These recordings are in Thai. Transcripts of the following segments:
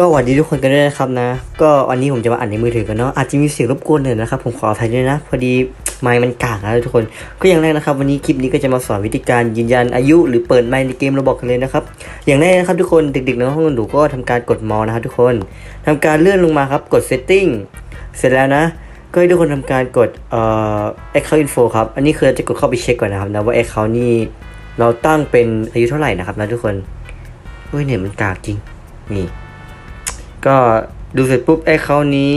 ก็หวัสดีทุกคนกันด้วยนะครับนะ ก็วันนี้ผมจะมาอ่านในมือถือกันเนาะอาจจะมีเสียงรบกวนหน่อยนะครับ ผมขออภัยด้วยนะ พอดีไมค์มันกากนะทุกคน ก็อย่างแรกนะครับ วันนี้คลิปนี้ก็จะมาสอนวิธีการยืนยันอายุ หรือเปิดไมค์ในเกมเราบอกกันเลยนะครับ อย่างแรกนะครับทุกคนเด็กๆในห้องหนูก็ทำการกดมอนะครับทุกคนทำการเลื่อนลงมาครับกด setting เสร็จแล้วนะก็ให้ทุกคนทำการกดเอ่อ account info ครับอันนี้คือเราจะกดเข้าไปเช็คก่อนนะครับนะว่า account นี่เราตั้งเป็นอายุเท่าไหร่นะครับนะทุกคนเฮ้ยเนี่ยมันกากจริงนี่ ก็ดูเสร็จปุ๊บไอ้เขานี้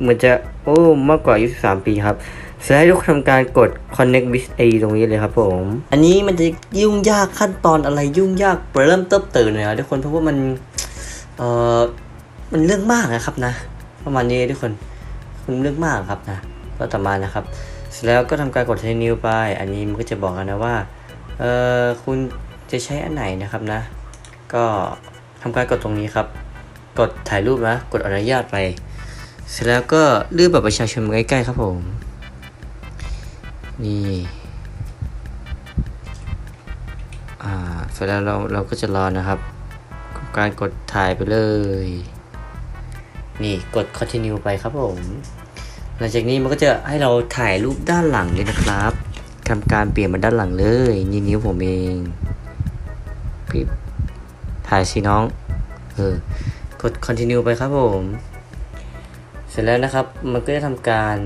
เหมือนจะโอ้มากกว่าอายุ13 ปีครับเสร็จให้ทุกคนทำการกด connect with A ตรงนี้เลยครับผม อันนี้มันจะยุ่งยากขั้นตอนอะไรยุ่งยากเริ่มเติบเติมเลยครับทุกคนเพราะว่ามันเออมันเรื่องมากนะครับนะ ประมาณนี้ทุกคนมันเรื่องมากครับนะก็ต่อมานะครับ เสร็จแล้วก็ทำการกดใช้นิ้วไป อันนี้มันก็จะบอกกันนะว่าเออคุณจะใช้อันไหนนะครับนะ ก็ทำการกดตรงนี้ครับ กดถ่ายรูปนะกดอนุญาตไป เสร็จแล้วก็เลือกแบบประชาชนมาใกล้ๆครับผม นี่อ่าเสร็จแล้วเราเราก็จะรอนะครับกับ การกดถ่ายไปเลย นี่กด continue ไปครับผม หลังจากนี้มันก็จะให้เราถ่ายรูปด้านหลังเลยนะครับทำการเปลี่ยนมาด้านหลังเลย นี่นิ้วผมเองปิ๊บถ่ายสิน้อง เออ กด continue ไปครับผม เสร็จแล้วนะครับ มันก็จะทำการ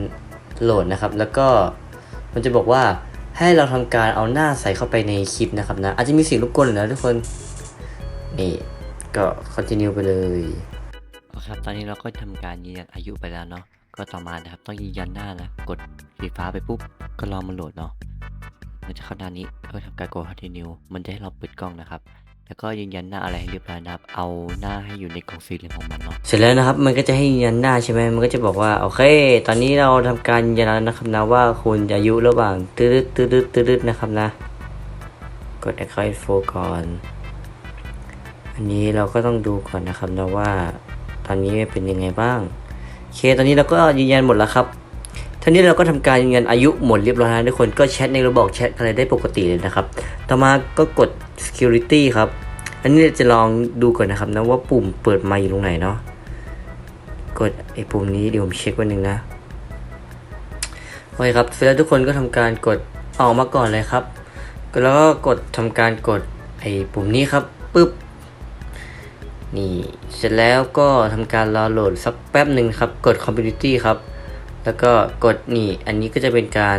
โหลดนะครับ แล้วก็มันจะบอกว่าให้เราทำการเอาหน้าใส่เข้าไปในคลิปนะครับนะ อาจจะมีเสียงรบกวนน่นะทุกคน นี่ ก็ continue ไปเลยครับ ตอนนี้เราก็ทำการยืนยันอายุไปแล้วเนาะ ก็ต่อมานะครับ ต้องยืนยันหน้านะ กดสีฟ้าไปปุ๊บ ก็รอมันโหลดเนาะมันจะเข้าหน้านี้ก็ทำการกด continue มันจะให้เราเปิดกล้องนะครับ แล้วก็ยืนยันหน้าอะไรให้เรียบร้อยนะครับ เอาหน้าให้อยู่ในกล่องสี่เหลี่ยมของมันเนาะ เสร็จแล้วนะครับ มันก็จะให้ยืนยันหน้าใช่ไหมมันก็จะบอกว่าโอเค ตอนนี้เราทำการยืนยันแล้วนะครับนะว่าคุณอายุระหว่างตืดตืดตืดตืดนะครับนะ กด account info ก่อน อันนี้เราก็ต้องดูก่อนนะครับนะว่า ตอนนี้เป็นยังไงบ้างโอเค ตอนนี้เราก็ยืนยันหมดแล้วครับ ท่านี้เราก็ทำการยืนยันอายุหมดเรียบร้อยแล้วทุกคนก็แชทในระบบแชทอะไรได้ปกติเลยนะครับ ต่อมาก็กด security ครับ อันนี้จะลองดูก่อนนะครับนะว่าปุ่มเปิดไมค์อยู่ตรงไหนเนาะ กดไอ้ปุ่มนี้เดี๋ยวผมเช็ควันหนึ่งนะ โอเคครับเสร็จแล้วทุกคนก็ทำการกดออกมาก่อนเลยครับ แล้วก็กดทำการกดไอ้ปุ่มนี้ครับปึ๊บนี่เสร็จแล้วก็ทำการรอโหลดสักแป๊บหนึ่งครับ กด Community ครับ แล้วก็กดนี่ อันนี้ก็จะเป็นการ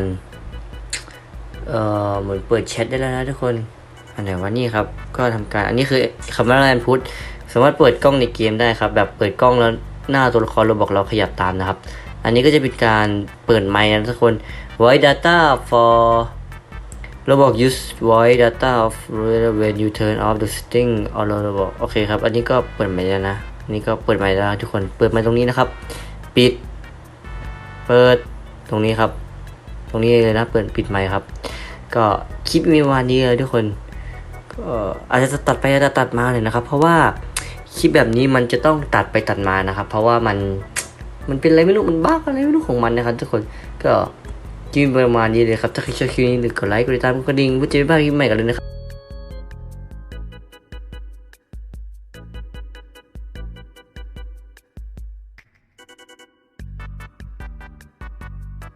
เอ่อ เหมือนเปิดแชทได้แล้วนะทุกคน อันไหนวะนี่ครับ ก็ทำการ อันนี้คือคำว่าแลนพุทสามารถเปิดกล้องในเกมได้ครับ แบบเปิดกล้องแล้วหน้าตัวละครเราบอกเราขยับตามนะครับ อันนี้ก็จะเป็นการเปิดไมค์นะทุกคน voice data for เราบอก use voice data of when you turn off the setting เอาเราบอกโอเคครับ อันนี้ก็เปิดไมค์แล้วนะนนี้ก็เปิดไมค์แล้วทุกคน เปิดไมค์ตรงนี้นะครับ ปิด เปิดตรงนี้ครับ ตรงนี้เลยนะเปิดปิดไมค์ครับ ก็คลิปมีวันนี้เลยทุกคนก็อาจจะตัดไปอาจจะตัดมาเลยนะครับ เพราะว่าคลิปแบบนี้มันจะต้องตัดไปตัดมานะครับ เพราะว่ามันมันเป็นอะไรไม่รู้มันบ้าอะไรไม่รู้ของมันนะครับ ทุกคนก็คลิปประมาณนี้เลยครับถ้าใครชอบคลิปนี้หรือกดไลค์กดติดตามกดดิ่งเพื่อจะไม่พลาดคลิปใหม่กันเลยนะครับ